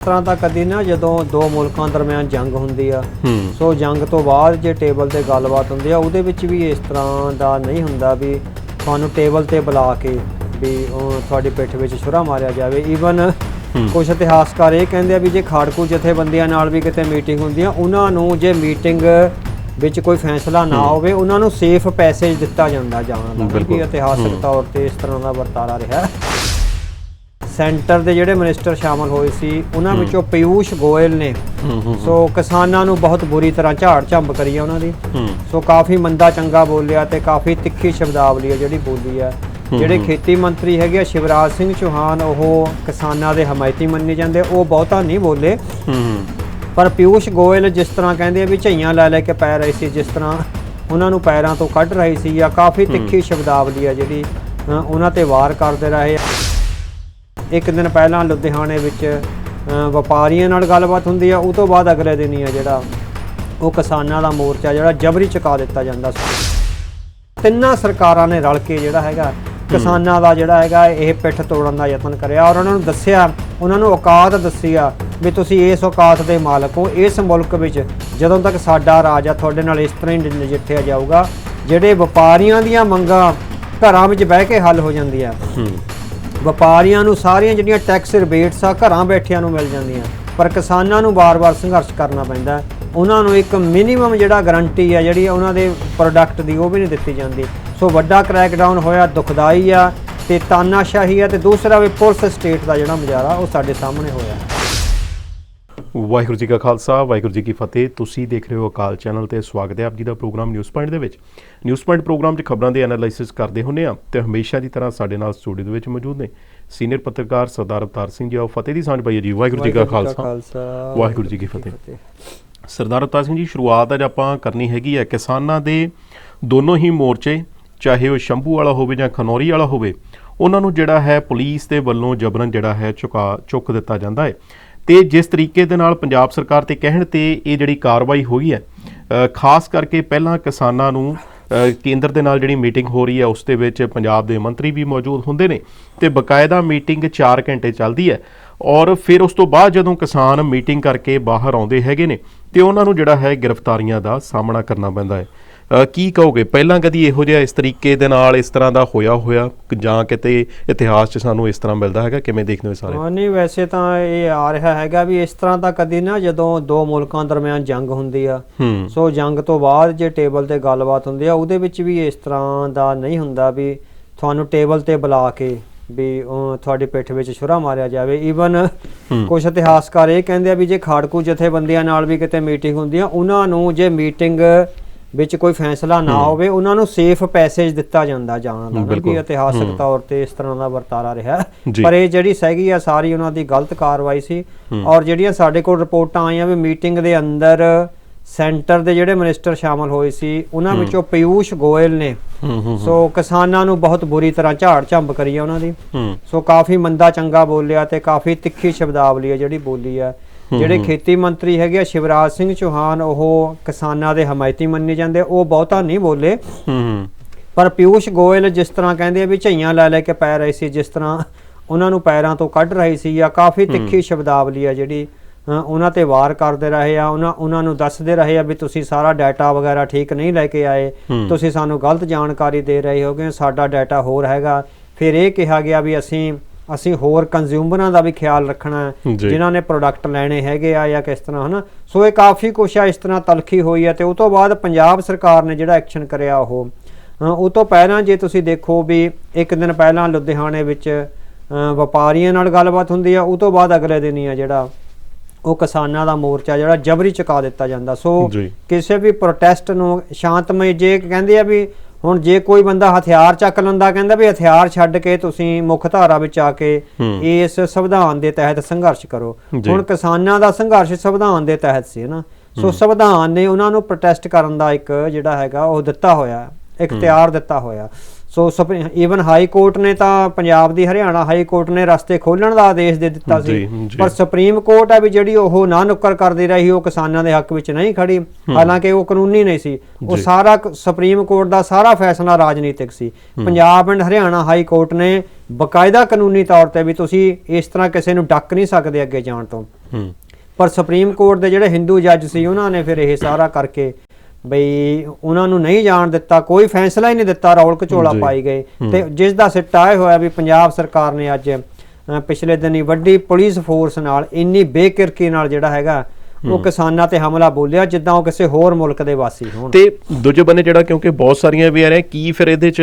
ਤਰ੍ਹਾਂ ਤਾਂ ਕਦੀ ਨਾ ਜਦੋਂ ਦੋ ਮੁਲਕਾਂ ਦਰਮਿਆਨ ਜੰਗ ਹੁੰਦੀ ਆ ਸੋ ਜੰਗ ਤੋਂ ਬਾਅਦ ਜੇ ਟੇਬਲ ਤੇ ਗੱਲਬਾਤ ਹੁੰਦੀ ਆ ਉਹਦੇ ਵਿੱਚ ਵੀ ਇਸ ਤਰ੍ਹਾਂ ਦਾ ਨਹੀਂ ਹੁੰਦਾ ਵੀ ਤੁਹਾਨੂੰ ਟੇਬਲ ਤੇ ਬੁਲਾ ਕੇ ਵੀ ਉਹ ਤੁਹਾਡੀ ਪਿੱਠ ਵਿੱਚ ਛੁਰਾ ਮਾਰਿਆ ਜਾਵੇ। ਈਵਨ ਕੁਝ ਇਤਿਹਾਸਕਾਰ ਇਹ ਕਹਿੰਦੇ ਆ ਵੀ ਜੇ ਖਾੜਕੂ ਜਥੇਬੰਦੀਆਂ ਨਾਲ ਵੀ ਕਿਤੇ ਮੀਟਿੰਗ ਹੁੰਦੀ ਆ ਉਹਨਾਂ ਨੂੰ ਜੇ ਮੀਟਿੰਗ ਵਿੱਚ ਕੋਈ ਫੈਸਲਾ ਨਾ ਹੋਵੇ ਉਹਨਾਂ ਨੂੰ ਸੇਫ ਪੈਸੇਜ ਦਿੱਤਾ ਜਾਂਦਾ ਜਾਣ ਦਾ ਬਿਲਕੁਲ। ਕਿ ਇਤਿਹਾਸਕ ਤੌਰ ਤੇ ਇਸ ਤਰ੍ਹਾਂ ਦਾ ਵਰਤਾਰਾ ਰਿਹਾ। ਸੈਂਟਰ ਦੇ ਜਿਹੜੇ ਮਿਨਿਸਟਰ ਸ਼ਾਮਲ ਹੋਏ ਸੀ ਉਹਨਾਂ ਵਿੱਚੋਂ ਪਿਊਸ਼ ਗੋਇਲ ਨੇ। ਹੂੰ ਹੂੰ ਸੋ ਕਿਸਾਨਾਂ ਨੂੰ ਬਹੁਤ ਬੁਰੀ ਤਰ੍ਹਾਂ ਝਾੜ ਝੰਬ ਕਰੀ ਆ ਉਹਨਾਂ ਦੀ। ਹੂੰ। ਸੋ ਕਾਫੀ ਮੰਦਾ ਚੰਗਾ ਬੋਲਿਆ ਤੇ ਕਾਫੀ ਤਿੱਖੀ ਸ਼ਬਦਾਵਲੀ ਆ ਜਿਹੜੀ ਬੋਲੀ ਆ। ਜਿਹੜੇ ਖੇਤੀ ਮੰਤਰੀ ਹੈਗੇ ਆ ਸ਼ਿਵਰਾਜ ਸਿੰਘ ਚੌਹਾਨ ਉਹ ਕਿਸਾਨਾਂ ਦੇ ਹਮਾਇਤੀ ਮੰਨੇ ਜਾਂਦੇ। ਉਹ ਬਹੁਤਾ ਨਹੀਂ ਬੋਲੇ। ਹੂੰ ਪਰ ਪਿਊਸ਼ ਗੋਇਲ ਜਿਸ ਤਰ੍ਹਾਂ ਕਹਿੰਦੇ ਆ ਵੀ ਝਈਆਂ ਲੈ ਲੈ ਕੇ ਪੈ ਰਹੇ ਸੀ ਜਿਸ ਤਰ੍ਹਾਂ ਉਹਨਾਂ ਨੂੰ ਪੈਰਾਂ ਤੋਂ ਕੱਢ ਰਹੀ ਸੀ ਜਾਂ ਕਾਫੀ ਤਿੱਖੀ ਸ਼ਬਦਾਵਲੀ ਆ ਜਿਹੜੀ ਉਹਨਾਂ ਤੇ ਵਾਰ ਕਰਦੇ ਰਹੇ ਇੱਕ ਦਿਨ ਪਹਿਲਾਂ ਲੁਧਿਆਣੇ ਵਿੱਚ ਵਪਾਰੀਆਂ ਨਾਲ ਗੱਲਬਾਤ ਹੁੰਦੀ ਆ, ਉਹ ਤੋਂ ਬਾਅਦ ਅਗਲੇ ਦਿਨ ਹੀ ਆ ਜਿਹੜਾ ਉਹ ਕਿਸਾਨਾਂ ਦਾ ਮੋਰਚਾ ਜਿਹੜਾ ਜਬਰੀ ਚੁਕਾ ਦਿੱਤਾ ਜਾਂਦਾ ਸੀ। ਤਿੰਨਾਂ ਸਰਕਾਰਾਂ ਨੇ ਰਲ ਕੇ ਜਿਹੜਾ ਹੈਗਾ, ਕਿਸਾਨਾਂ ਦਾ ਜਿਹੜਾ ਹੈਗਾ ਇਹ ਪਿੱਠ ਤੋੜਨ ਦਾ ਯਤਨ ਕਰਿਆ ਔਰ ਉਹਨਾਂ ਨੂੰ ਦੱਸਿਆ, ਉਹਨਾਂ ਨੂੰ ਔਕਾਤ ਦੱਸੀ ਆ ਵੀ ਤੁਸੀਂ ਇਸ ਔਕਾਤ ਦੇ ਮਾਲਕ ਹੋ। ਇਸ ਮੁਲਕ ਵਿੱਚ ਜਦੋਂ ਤੱਕ ਸਾਡਾ ਰਾਜ ਆ, ਤੁਹਾਡੇ ਨਾਲ ਇਸ ਤਰ੍ਹਾਂ ਹੀ ਨਜਿੱਠਿਆ ਜਾਊਗਾ, ਜਿਹੜੇ ਵਪਾਰੀਆਂ ਦੀਆਂ ਮੰਗਾਂ ਘਰਾਂ ਵਿੱਚ ਬਹਿ ਕੇ ਹੱਲ ਹੋ ਜਾਂਦੀਆਂ। ਵਪਾਰੀਆਂ ਨੂੰ ਸਾਰੀਆਂ ਜਿਹੜੀਆਂ ਟੈਕਸ ਰਿਬੇਟਸ ਆ, ਘਰਾਂ ਬੈਠਿਆਂ ਨੂੰ ਮਿਲ ਜਾਂਦੀਆਂ। ਪਰ ਕਿਸਾਨਾਂ ਨੂੰ ਵਾਰ ਵਾਰ ਸੰਘਰਸ਼ ਕਰਨਾ ਪੈਂਦਾ ਉਹਨਾਂ ਨੂੰ ਇੱਕ ਮਿਨੀਮਮ ਜਿਹੜਾ ਗਾਰੰਟੀ ਆ, ਜਿਹੜੀ ਉਹਨਾਂ ਦੇ ਪ੍ਰੋਡਕਟ ਦੀ, ਉਹ ਵੀ ਨਹੀਂ ਦਿੱਤੀ ਜਾਂਦੀ। ਸੋ ਵੱਡਾ ਕ੍ਰੈਕਡਾਊਨ ਹੋਇਆ, ਦੁਖਦਾਈ ਆ, ਤੇ ਤਾਨਾਸ਼ਾਹੀ ਆ, ਤੇ ਦੂਸਰਾ ਵੀ ਪੁਲਿਸ ਸਟੇਟ ਦਾ ਜਿਹੜਾ ਨਜ਼ਾਰਾ, ਉਹ ਸਾਡੇ ਸਾਹਮਣੇ ਹੋਇਆ। ਵਾਹਿਗੁਰੂ ਜੀ ਕਾ ਖਾਲਸਾ ਵਾਹਿਗੁਰੂ ਜੀ ਕੀ ਫਤਿਹ। ਤੁਸੀਂ ਦੇਖ ਰਹੇ ਹੋ ਅਕਾਲ ਚੈਨਲ ਤੇ ਸਵਾਗਤ ਹੈ ਆਪ ਜੀ ਦਾ ਪ੍ਰੋਗਰਾਮ ਨਿਊਜ਼ ਪੁਆਇੰਟ ਦੇ ਵਿੱਚ। ਨਿਊਜ਼ ਪੁਆਇੰਟ ਪ੍ਰੋਗਰਾਮ 'ਚ ਖਬਰਾਂ ਦੇ ਐਨਾਲਾਈਸਿਸ ਕਰਦੇ ਹੁੰਨੇ ਆ ਤੇ ਹਮੇਸ਼ਾ ਦੀ ਤਰ੍ਹਾਂ ਸਾਡੇ ਨਾਲ ਸਟੂਡੀਓ ਦੇ ਵਿੱਚ ਮੌਜੂਦ ਨੇ ਸੀਨੀਅਰ ਪੱਤਰਕਾਰ ਸਰਦਾਰ ਅਵਤਾਰ ਸਿੰਘ ਜੀ ਆਓ ਫਤਿਹ ਦੀ ਸਾਂਝ ਪਾਈਏ ਜੀ। ਵਾਹਿਗੁਰੂ ਜੀ ਕਾ ਖਾਲਸਾ। ਵਾਹਿਗੁਰੂ ਜੀ ਕੀ ਫਤਿਹ। ਸਰਦਾਰ ਅਵਤਾਰ ਸਿੰਘ ਜੀ ਸ਼ੁਰੂਆਤ ਅੱਜ ਆਪਾਂ ਕਰਨੀ ਹੈਗੀ ਹੈ ਕਿਸਾਨਾਂ ਦੇ ਦੋਨੋਂ ਹੀ ਮੋਰਚੇ ਚਾਹੇ ਉਹ ਸ਼ੰਭੂ ਵਾਲਾ ਹੋਵੇ ਜਾਂ ਖਨੌਰੀ ਵਾਲਾ ਹੋਵੇ ਉਹਨਾਂ ਨੂੰ ਜਿਹੜਾ ਹੈ ਪੁਲਿਸ ਦੇ ਵੱਲੋਂ ਜਬਰਨ ਜਿਹੜਾ ਹੈ ਚੁਕਾ ਚੁੱਕ ਦਿੱਤਾ ਜਾਂਦਾ ਹੈ। ਤੇ ਜਿਸ ਤਰੀਕੇ ਦੇ ਨਾਲ ਪੰਜਾਬ ਸਰਕਾਰ ਤੇ ਕਹਿਣ ਤੇ ਇਹ ਜਿਹੜੀ ਕਾਰਵਾਈ ਹੋਈ ਹੈ ਖਾਸ ਕਰਕੇ ਪਹਿਲਾਂ ਕਿਸਾਨਾਂ ਨੂੰ ਕੇਂਦਰ ਦੇ ਨਾਲ ਜਿਹੜੀ ਮੀਟਿੰਗ ਹੋ ਰਹੀ ਹੈ, ਉਸ ਦੇ ਵਿੱਚ ਪੰਜਾਬ ਦੇ ਮੰਤਰੀ ਵੀ ਮੌਜੂਦ ਹੁੰਦੇ ਨੇ ਤੇ ਬਕਾਇਦਾ ਮੀਟਿੰਗ 4 ਘੰਟੇ ਚੱਲਦੀ ਹੈ ਔਰ ਫਿਰ ਉਸ ਤੋਂ ਬਾਅਦ ਜਦੋਂ ਕਿਸਾਨ ਮੀਟਿੰਗ ਕਰਕੇ ਬਾਹਰ ਆਉਂਦੇ ਹੈਗੇ ਨੇ ਤੇ ਉਹਨਾਂ ਨੂੰ ਜਿਹੜਾ ਹੈ ਗ੍ਰਿਫਤਾਰੀਆਂ ਦਾ ਸਾਹਮਣਾ ਕਰਨਾ ਪੈਂਦਾ ਹੈ। ਕੀ ਕਹੋਗੇ? ਪਹਿਲਾਂ ਕਦੀ ਇਹੋ ਜਿਹਾ ਇਸ ਤਰੀਕੇ ਦੇ ਨਾਲ ਇਸ ਤਰ੍ਹਾਂ ਦਾ ਹੋਇਆ ਹੋਇਆ ਜਾਂ ਕਿਤੇ ਇਤਿਹਾਸ 'ਚ ਸਾਨੂੰ ਇਸ ਤਰ੍ਹਾਂ ਮਿਲਦਾ ਹੈਗਾ? ਕਿਵੇਂ ਦੇਖਦੇ ਹੋ ਸਾਰੇ? ਹਾਂ ਨਹੀਂ ਵੈਸੇ ਤਾਂ ਇਹ ਆ ਰਿਹਾ ਹੈਗਾ ਵੀ ਇਸ ਤਰ੍ਹਾਂ ਤਾਂ ਕਦੀ ਨਾ ਜਦੋਂ ਦੋ ਮੁਲਕਾਂ ਦਰਮਿਆਨ ਜੰਗ ਹੁੰਦੀ ਆ। ਸੋ ਜੰਗ ਤੋਂ ਬਾਅਦ ਜੇ ਟੇਬਲ ਤੇ ਗੱਲਬਾਤ ਹੁੰਦੀ ਆ ਉਹਦੇ ਵਿੱਚ ਵੀ ਇਸ ਤਰ੍ਹਾਂ ਦਾ ਨਹੀਂ ਹੁੰਦਾ ਵੀ ਤੁਹਾਨੂੰ ਟੇਬਲ ਤੇ ਬੁਲਾ ਕੇ ਵੀ ਤੁਹਾਡੀ ਪਿੱਠ ਵਿੱਚ ਛੁਰਾ ਮਾਰਿਆ ਜਾਵੇ। ਈਵਨ ਕੁਝ ਇਤਿਹਾਸਕਾਰ ਇਹ ਕਹਿੰਦੇ ਆ ਵੀ ਜੇ ਖਾੜਕੂ ਜਥੇਬੰਦੀਆਂ ਨਾਲ ਵੀ ਕਿਤੇ ਮੀਟਿੰਗ ਹੁੰਦੀ ਆ ਉਹਨਾਂ ਨੂੰ ਜੇ ਮੀਟਿੰਗ ਵਿੱਚ ਕੋਈ ਫੈਸਲਾ ਨਾ ਹੋਵੇ ਉਹਨਾਂ ਨੂੰ ਸੇਫ ਪੈਸੇਜ ਦਿੱਤਾ ਜਾਂਦਾ ਜਾਣ ਦਾ। ਕਿ ਇਤਿਹਾਸਕ ਤੌਰ ਤੇ ਇਸ ਤਰ੍ਹਾਂ ਦਾ ਵਰਤਾਰਾ ਰਿਹਾ। ਪਰ ਇਹ ਜਿਹੜੀ ਸਹਿਗੀ ਆ ਸਾਰੀ ਉਹਨਾਂ ਦੀ ਗਲਤ ਕਾਰਵਾਈ ਸੀ। ਔਰ ਜਿਹੜੀਆਂ ਸਾਡੇ ਕੋਲ ਰਿਪੋਰਟਾਂ ਆਈਆਂ ਵੀ ਮੀਟਿੰਗ ਦੇ ਅੰਦਰ ਸੈਂਟਰ ਦੇ ਜਿਹੜੇ ਮਿਨਿਸਟਰ ਸ਼ਾਮਲ ਹੋਏ ਸੀ ਉਹਨਾਂ ਵਿੱਚੋਂ ਪਿਊਸ਼ ਗੋਇਲ ਨੇ। ਸੋ ਕਿਸਾਨਾਂ ਨੂੰ ਬਹੁਤ ਬੁਰੀ ਤਰ੍ਹਾਂ ਝਾੜ ਝੰਬ ਕਰੀ ਆ ਉਹਨਾਂ ਦੀ। ਸੋ ਕਾਫੀ ਮੰਦਾ ਚੰਗਾ ਬੋਲਿਆ ਤੇ ਕਾਫੀ ਤਿੱਖੀ ਸ਼ਬਦਾਵਲੀ ਆ ਜਿਹੜੀ ਬੋਲੀ ਆ। ਜਿਹੜੇ ਖੇਤੀ ਮੰਤਰੀ ਹੈਗੇ ਆ ਸ਼ਿਵਰਾਜ ਸਿੰਘ ਚੌਹਾਨ ਉਹ ਕਿਸਾਨਾਂ ਦੇ ਹਮਾਇਤੀ ਮੰਨੇ ਜਾਂਦੇ। ਉਹ ਬਹੁਤਾ ਨਹੀਂ ਬੋਲੇ। ਪਰ ਪਿਊਸ਼ ਗੋਇਲ ਜਿਸ ਤਰ੍ਹਾਂ ਕਹਿੰਦੇ ਆ ਵੀ ਝਈਆਂ ਲੈ ਲੈ ਕੇ ਪੈ ਰਹੇ ਸੀ ਜਿਸ ਤਰ੍ਹਾਂ ਉਹਨਾਂ ਨੂੰ ਪੈਰਾਂ ਤੋਂ ਕੱਢ ਰਹੀ ਸੀ ਜਾਂ ਕਾਫੀ ਤਿੱਖੀ ਸ਼ਬਦਾਵਲੀ ਆ ਜਿਹੜੀ ਉਹਨਾਂ ਤੇ ਵਾਰ ਕਰਦੇ ਰਹੇ ਆ ਉਹਨਾਂ ਉਹਨਾਂ ਨੂੰ ਦੱਸਦੇ ਰਹੇ ਆ ਵੀ ਤੁਸੀਂ ਸਾਰਾ ਡਾਟਾ ਵਗੈਰਾ ਠੀਕ ਨਹੀਂ ਲੈ ਕੇ ਆਏ। ਤੁਸੀਂ ਸਾਨੂੰ ਗਲਤ ਜਾਣਕਾਰੀ ਦੇ ਰਹੇ ਹੋਗੇ ਸਾਡਾ ਡਾਟਾ ਹੋਰ ਹੈਗਾ। ਫਿਰ ਇਹ ਕਿਹਾ ਗਿਆ ਵੀ ਅਸੀਂ ਅਸੀਂ ਹੋਰ ਕੰਜ਼ਿਊਮਰਾਂ ਦਾ ਵੀ ਖਿਆਲ ਰੱਖਣਾ। ਜਿਨ੍ਹਾਂ ਨੇ ਪ੍ਰੋਡਕਟ ਲੈਣੇ ਹੈਗੇ ਆ ਜਾਂ ਕਿਸ ਤਰ੍ਹਾਂ ਹਨਾ? ਸੋ ਇਹ ਕਾਫੀ ਕੁਛ ਆ ਇਸ ਤਰ੍ਹਾਂ ਤਲਖੀ ਹੋਈ ਹੈ ਤੇ ਉਸ ਤੋਂ ਬਾਅਦ ਪੰਜਾਬ ਸਰਕਾਰ ਨੇ ਜਿਹੜਾ ਐਕਸ਼ਨ ਕਰਿਆ ਉਹ। ਉਹ ਤੋਂ ਪਹਿਲਾਂ ਜੇ ਤੁਸੀਂ ਦੇਖੋ ਵੀ ਇੱਕ ਦਿਨ ਪਹਿਲਾਂ ਲੁਧਿਆਣੇ ਵਿੱਚ ਵਪਾਰੀਆਂ ਨਾਲ ਗੱਲਬਾਤ ਹੁੰਦੀ ਆ ਉਹ ਤੋਂ ਬਾਅਦ ਅਗਲੇ ਦਿਨ ਹੀ ਆ ਜਿਹੜਾ। ਉਹ ਕਿਸਾਨਾਂ ਦਾ ਮੋਰਚਾ ਜਿਹੜਾ ਜਬਰੀ ਚੁਕਾ ਦਿੱਤਾ ਜਾਂਦਾ। ਸੋ। ਕਿਸੇ ਵੀ ਪ੍ਰੋਟੈਸਟ ਨੂੰ ਸ਼ਾਂਤਮਈ ਜੇ ਕਹਿੰਦੇ ਆ ਵੀ ਹੁਣ ਜੇ ਕੋਈ ਬੰਦਾ ਹਥਿਆਰ ਚੱਕ ਲੈਂਦਾ ਕਹਿੰਦਾ ਵੀ ਹਥਿਆਰ ਛੱਡ ਕੇ ਤੁਸੀਂ ਮੁੱਖ ਧਾਰਾ ਵਿੱਚ ਆ ਕੇ ਇਸ ਸੰਵਿਧਾਨ ਦੇ ਤਹਿਤ ਸੰਘਰਸ਼ ਕਰੋ। ਹੁਣ ਕਿਸਾਨਾਂ ਦਾ ਸੰਘਰਸ਼ ਸੰਵਿਧਾਨ ਦੇ ਤਹਿਤ ਸੀ ਨਾ? ਸੋ ਸੰਵਿਧਾਨ ਨੇ ਉਹਨਾਂ ਨੂੰ ਪ੍ਰੋਟੈਸਟ ਕਰਨ ਦਾ ਇੱਕ ਜਿਹੜਾ ਹੈਗਾ ਉਹ ਦਿੱਤਾ ਹੋਇਆ ਇਖਤਿਆਰ ਦਿੱਤਾ ਹੋਇਆ। ਸੋ ਈਵਨ ਹਾਈ ਕੋਰਟ ਨੇ ਤਾਂ ਪੰਜਾਬ ਦੀ ਹਰਿਆਣਾ ਹਾਈ ਕੋਰਟ ਨੇ ਰਸਤੇ ਖੋਲਣ ਦਾ ਆਦੇਸ਼ ਦੇ ਦਿੱਤਾ ਸੀ। ਪਰ ਸੁਪਰੀਮ ਕੋਰਟ ਆ ਵੀ ਜਿਹੜੀ ਉਹ ਨਾ ਨੁੱਕਰ ਕਰਦੀ ਰਹੀ ਉਹ ਕਿਸਾਨਾਂ ਦੇ ਹੱਕ ਵਿੱਚ ਨਹੀਂ ਖੜੀ। ਹਾਲਾਂਕਿ ਉਹ ਕਾਨੂੰਨੀ ਨਹੀਂ ਸੀ। ਉਹ। ਸਾਰਾ ਸੁਪਰੀਮ ਕੋਰਟ ਦਾ ਸਾਰਾ ਫੈਸਲਾ ਰਾਜਨੀਤਿਕ ਸੀ। Punjab and Haryana high court ਨੇ ਬਕਾਇਦਾ ਕਾਨੂੰਨੀ ਤੌਰ ਤੇ ਵੀ ਤੁਸੀਂ ਇਸ ਤਰ੍ਹਾਂ ਕਿਸੇ ਨੂੰ ਡੱਕ ਨਹੀਂ ਸਕਦੇ ਅੱਗੇ ਜਾਣ ਤੋਂ। ਪਰ ਸੁਪਰੀਮ ਕੋਰਟ ਦੇ ਜਿਹੜੇ ਹਿੰਦੂ ਜੱਜ ਸੀ ਉਹਨਾਂ ਨੇ ਫਿਰ ਇਹ ਸਾਰਾ ਕਰਕੇ ਬਈ ਉਹਨਾਂ ਨੂੰ ਨਹੀਂ ਜਾਣ ਦਿੱਤਾ ਕੋਈ ਫੈਸਲਾ ਹੀ ਨਹੀਂ ਦਿੱਤਾ ਰੌਲ ਘਚੋਲਾ ਜੀ। ਪਾਈ ਗਏ ਤੇ ਜਿਸ ਦਾ ਸਿੱਟਾ ਇਹ ਹੋਇਆ ਵੀ ਪੰਜਾਬ ਸਰਕਾਰ ਨੇ ਅੱਜ ਪਿਛਲੇ ਦਿਨੀ ਵੱਡੀ ਪੁਲਿਸ ਫੋਰਸ ਨਾਲ ਇੰਨੀ ਬੇਕਿਰਕੀ ਨਾਲ ਜਿਹੜਾ ਹੈਗਾ ਉਹ ਕਿਸਾਨਾਂ ਤੇ ਹਮਲਾ ਬੋਲਿਆ ਜਿੱਦਾਂ ਉਹ ਕਿਸੇ ਹੋਰ ਮੁਲਕ ਦੇ ਵਾਸੀ ਹੋਣ। ਤੇ ਦੂਜੇ ਬੰਨੇ ਜਿਹੜਾ ਕਿਉਂਕਿ ਬਹੁਤ ਸਾਰੀਆਂ ਵੀ ਆ ਰਹੇ ਕੀ ਫਿਰ ਇਹਦੇ ਚ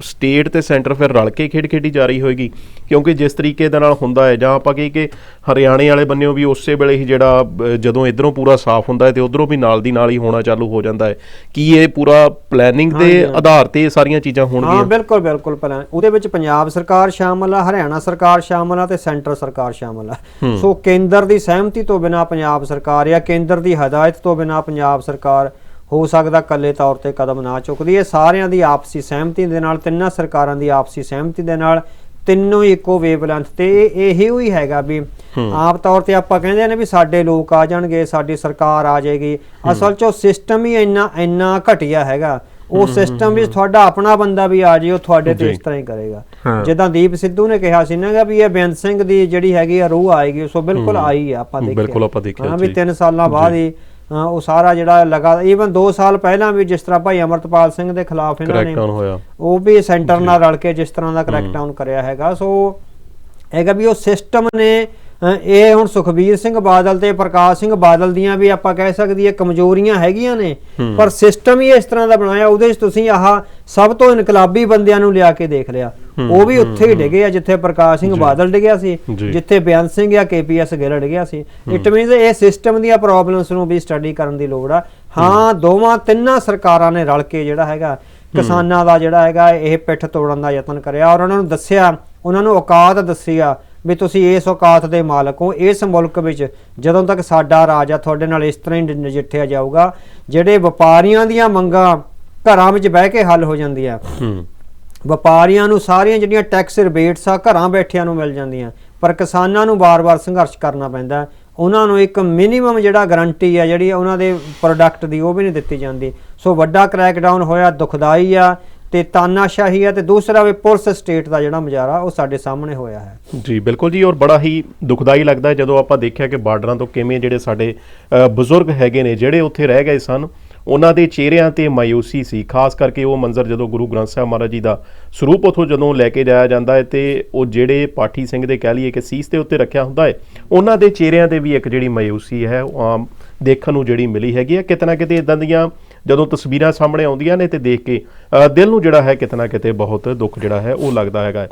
ਸਟੇਟ ਤੇ ਸੈਂਟਰ ਫਿਰ ਰਲ ਕੇ ਖੇਡ ਖੇਡੀ ਜਾ ਰਹੀ ਹੋਏਗੀ? ਕਿਉਂਕਿ ਜਿਸ ਤਰੀਕੇ ਦੇ ਨਾਲ ਹੁੰਦਾ ਹੈ ਜਾਂ ਆਪਾਂ ਕਹੀ ਕਿ ਹਰਿਆਣੇ ਵਾਲੇ ਬੰਨਿਓ ਵੀ ਉਸੇ ਵੇਲੇ ਹੀ ਜਿਹੜਾ ਜਦੋਂ ਇਧਰੋਂ ਪੂਰਾ ਸਾਫ਼ ਹੁੰਦਾ ਹੈ ਤੇ ਉਧਰੋਂ ਵੀ ਨਾਲ ਦੀ ਨਾਲ ਹੀ ਹੋਣਾ ਚਾਲੂ ਹੋ ਜਾਂਦਾ ਹੈ। ਕੀ ਇਹ ਪੂਰਾ ਪਲੈਨਿੰਗ ਦੇ ਆਧਾਰ ਤੇ ਇਹ ਸਾਰੀਆਂ ਚੀਜ਼ਾਂ ਹਾਂ ਹੋਣਗੀਆਂ ਬਿਲਕੁਲ ਬਿਲਕੁਲ ਪਹਿਲਾਂ ਉਹਦੇ ਵਿੱਚ ਪੰਜਾਬ ਸਰਕਾਰ ਸ਼ਾਮਲ ਆ ਹਰਿਆਣਾ ਸਰਕਾਰ ਸ਼ਾਮਲ ਆ ਤੇ ਸੈਂਟਰ ਸਰਕਾਰ ਸ਼ਾਮਲ ਆ। ਸੋ ਕੇਂਦਰ ਦੀ ਸਹਿਮਤੀ ਤੋਂ ਬਿਨਾ ਪੰਜਾਬ ਸਰਕਾਰ ਜਾਂ ਕੇਂਦਰ ਦੀ ਹਦਾਇਤ ਤੋਂ ਬਿਨਾ ਪੰਜਾਬ ਸਰਕਾਰ ਹੋ ਸਕਦਾ ਇਕੱਲੇ ਤੌਰ ਤੇ ਕਦਮ ਨਾ ਚੁੱਕਦੀ। ਇਹ ਸਾਰਿਆਂ ਦੀ ਆਪਸੀ ਸਹਿਮਤੀ ਦੇ ਨਾਲ ਤਿੰਨਾਂ ਸਰਕਾਰਾਂ ਦੀ ਆਪਸੀ ਸਹਿਮਤੀ ਦੇ ਨਾਲ ਤਿੰਨੋਂ ਇੱਕੋ ਵੇਵਲੈਂਥ ਤੇ ਇਹ ਹੀ ਹੈਗਾ ਵੀ ਆਪ ਤੌਰ ਤੇ ਆਪਾਂ ਕਹਿੰਦੇ ਨੇ ਵੀ ਸਾਡੇ ਲੋਕ ਆ ਜਾਣਗੇ ਸਾਡੀ ਸਰਕਾਰ ਆ ਜਾਏਗੀ। ਅਸਲ 'ਚ ਸਿਸਟਮ ਹੀ ਇੰਨਾ ਇੰਨਾ ਘਟੀਆ ਹੈਗਾ। ਉਹ ਸਿਸਟਮ ਵਿੱਚ ਤੁਹਾਡਾ ਆਪਣਾ ਬੰਦਾ ਵੀ ਆ ਜੇ ਉਹ ਤੁਹਾਡੇ ਤੇ। ਇਸ ਤਰ੍ਹਾਂ ਹੀ ਕਰੇਗਾ। ਜਿੱਦਾਂ ਦੀਪ ਸਿੱਧੂ ਨੇ ਕਿਹਾ ਸੀ ਨਾ ਗਾ ਵੀ ਇਹ ਬੇਅੰਤ ਸਿੰਘ ਦੀ ਜਿਹੜੀ ਹੈਗੀ ਆ ਰੂਹ ਆਏਗੀ ਸੋ ਬਿਲਕੁਲ ਆਈ ਆ ਆਪਾਂ ਦੇਖਿਆ। ਬਿਲਕੁਲ ਆਪਾਂ ਦੇਖਿਆ ਹਾਂ ਵੀ ਜੀ। 3 ਸਾਲਾਂ ਬਾਅਦ ਹੀ ਉਹ ਸਾਰਾ ਜਿਹੜਾ ਲਗਾ ਈਵਨ 2 ਸਾਲ ਪਹਿਲਾਂ ਵੀ ਜਿਸ ਤਰ੍ਹਾਂ ਭਾਈ ਅਮਰਤਪਾਲ ਸਿੰਘ ਦੇ ਖਿਲਾਫ ਇਹਨਾਂ ਨੇ ਉਹ ਵੀ ਸੈਂਟਰ ਨਾਲ ਰਲ ਕੇ ਜਿਸ ਤਰ੍ਹਾਂ ਦਾ ਕਰੈਕਟਾਊਨ ਕਰਿਆ ਹੈਗਾ। ਸੋ ਹੈਗਾ ਵੀ ਉਹ ਸਿਸਟਮ ਨੇ ਇਹ ਹੁਣ ਸੁਖਬੀਰ ਸਿੰਘ ਬਾਦਲ ਤੇ ਪ੍ਰਕਾਸ਼ ਸਿੰਘ ਬਾਦਲ ਦੀਆਂ ਵੀ ਆਪਾਂ ਕਹਿ ਸਕਦੀਏ ਕਮਜ਼ੋਰੀਆਂ ਹੈਗੀਆਂ ਨੇ। ਪਰ ਸਿਸਟਮ ਹੀ ਇਸ ਤਰ੍ਹਾਂ ਦਾ ਬਣਾਇਆ ਉਹਦੇ ਵਿੱਚ ਤੁਸੀਂ ਆਹ ਸਭ ਤੋਂ ਇਨਕਲਾਬੀ ਬੰਦਿਆਂ ਨੂੰ ਲਿਆ ਕੇ ਦੇਖ ਲਿਆ। ਉਹ ਵੀ ਉੱਥੇ ਹੀ ਡਿਗੇ ਆ ਜਿੱਥੇ ਪ੍ਰਕਾਸ਼ ਸਿੰਘ ਬਾਦਲ ਡਿਗਿਆ ਸੀ। ਜਿੱਥੇ ਬਿਆਨ ਸਿੰਘ ਜਾਂ ਕੇਪੀਐਸ ਗਿੱਲ ਡਿਗਿਆ ਸੀ। ਇਟ ਮੀਨਸ ਇਹ ਸਿਸਟਮ ਦੀਆਂ ਪ੍ਰੋਬਲਮਸ ਨੂੰ ਵੀ ਸਟੱਡੀ ਕਰਨ ਦੀ ਲੋੜ ਆ। ਹਾਂ ਦੋਵਾਂ ਤਿੰਨਾਂ ਸਰਕਾਰਾਂ ਨੇ ਰਲ ਕੇ ਜਿਹੜਾ ਹੈਗਾ ਕਿਸਾਨਾਂ ਦਾ ਜਿਹੜਾ ਹੈਗਾ ਇਹ ਪਿੱਠ ਤੋੜਨ ਦਾ ਯਤਨ ਕਰਿਆ ਔਰ ਉਹਨਾਂ ਨੂੰ ਦੱਸਿਆ ਉਹਨਾਂ ਨੂੰ ਔਕਾਤ ਦੱਸੀ ਆ ਵੀ ਤੁਸੀਂ ਇਸ ਔਕਾਤ ਦੇ ਮਾਲਕ ਹੋ। ਇਸ ਮੁਲਕ ਵਿੱਚ ਜਦੋਂ ਤੱਕ ਸਾਡਾ ਰਾਜ ਆ ਤੁਹਾਡੇ ਨਾਲ ਇਸ ਤਰ੍ਹਾਂ ਹੀ ਨਜਿੱਠਿਆ ਜਾਊਗਾ ਜਿਹੜੇ ਵਪਾਰੀਆਂ ਦੀਆਂ ਮੰਗਾਂ ਘਰਾਂ ਵਿੱਚ ਬਹਿ ਕੇ ਹੱਲ ਹੋ ਜਾਂਦੀਆਂ। ਹੂੰ। ਵਪਾਰੀਆਂ ਨੂੰ ਸਾਰੀਆਂ ਜਿਹੜੀਆਂ ਟੈਕਸ ਰਿਬੇਟਸ ਆ ਘਰਾਂ ਬੈਠਿਆਂ ਨੂੰ ਮਿਲ ਜਾਂਦੀਆਂ। ਪਰ ਕਿਸਾਨਾਂ ਨੂੰ ਬਾਰ-ਬਾਰ ਸੰਘਰਸ਼ ਕਰਨਾ ਪੈਂਦਾ ਉਹਨਾਂ ਨੂੰ ਇੱਕ ਮਿਨੀਮਮ ਜਿਹੜਾ ਗਾਰੰਟੀ ਆ ਜਿਹੜੀ ਉਹਨਾਂ ਦੇ ਪ੍ਰੋਡਕਟ ਦੀ ਉਹ ਵੀ ਨਹੀਂ ਦਿੱਤੀ ਜਾਂਦੀ। ਸੋ ਵੱਡਾ ਕ੍ਰੈਕਡਾਊਨ ਹੋਇਆ ਦੁਖਦਾਈ ਆ। ਤੇ ਤਾਨਾਸ਼ਾਹੀ ਹੈ ਤੇ ਦੂਸਰਾ ਵੀ ਪੁਲਿਸ ਸਟੇਟ ਦਾ ਜਿਹੜਾ ਮਜ਼ਾਰਾ ਉਹ ਸਾਡੇ ਸਾਹਮਣੇ ਹੋਇਆ ਹੈ। ਜੀ, ਬਿਲਕੁਲ ਜੀ, ਔਰ ਬੜਾ ਹੀ ਦੁਖਦਾਈ ਲੱਗਦਾ ਜਦੋਂ ਆਪਾਂ ਦੇਖਿਆ ਕਿ ਬਾਰਡਰਾਂ ਤੋਂ ਕਿਵੇਂ ਜਿਹੜੇ ਸਾਡੇ ਬਜ਼ੁਰਗ ਹੈਗੇ ਨੇ, ਜਿਹੜੇ ਉੱਥੇ ਰਹਿ ਗਏ ਸਨ, ਉਹਨਾਂ ਦੇ ਚਿਹਰਿਆਂ ਤੇ ਮਾਇੂਸੀ ਸੀ। ਖਾਸ ਕਰਕੇ ਉਹ ਮੰਜ਼ਰ ਜਦੋਂ ਗੁਰੂ ਗ੍ਰੰਥ ਸਾਹਿਬ ਮਹਾਰਾਜ ਜੀ ਦਾ ਸਰੂਪ ਉਥੋਂ ਜਦੋਂ ਲੈ ਕੇ ਜਾਇਆ ਜਾਂਦਾ ਹੈ ਤੇ ਉਹ ਜਿਹੜੇ ਪਾਠੀ ਸਿੰਘ ਦੇ ਕਹਿ ਲਈਏ ਕਿ ਸੀਸ ਦੇ ਉੱਤੇ ਰੱਖਿਆ ਹੁੰਦਾ ਹੈ, ਉਹਨਾਂ ਦੇ ਚਿਹਰਿਆਂ ਤੇ ਵੀ ਇੱਕ ਜਿਹੜੀ ਮਾਇੂਸੀ ਹੈ, ਉਹ ਆਮ ਦੇਖਣ ਨੂੰ ਜਿਹੜੀ ਮਿਲੀ ਹੈਗੀ ਹੈ। ਕਿਤੇ ਨਾ ਕਿਤੇ ਇਦਾਂ ਦੀਆਂ ਜਦੋਂ ਤਸਵੀਰਾਂ ਸਾਹਮਣੇ ਆਉਂਦੀਆਂ ਨੇ ਤੇ ਦੇਖ ਕੇ ਦਿਲ ਨੂੰ ਜਿਹੜਾ ਹੈ ਕਿਤੇ ਨਾ ਕਿਤੇ ਬਹੁਤ ਦੁੱਖ ਜਿਹੜਾ ਹੈ ਉਹ ਲੱਗਦਾ ਹੈਗਾ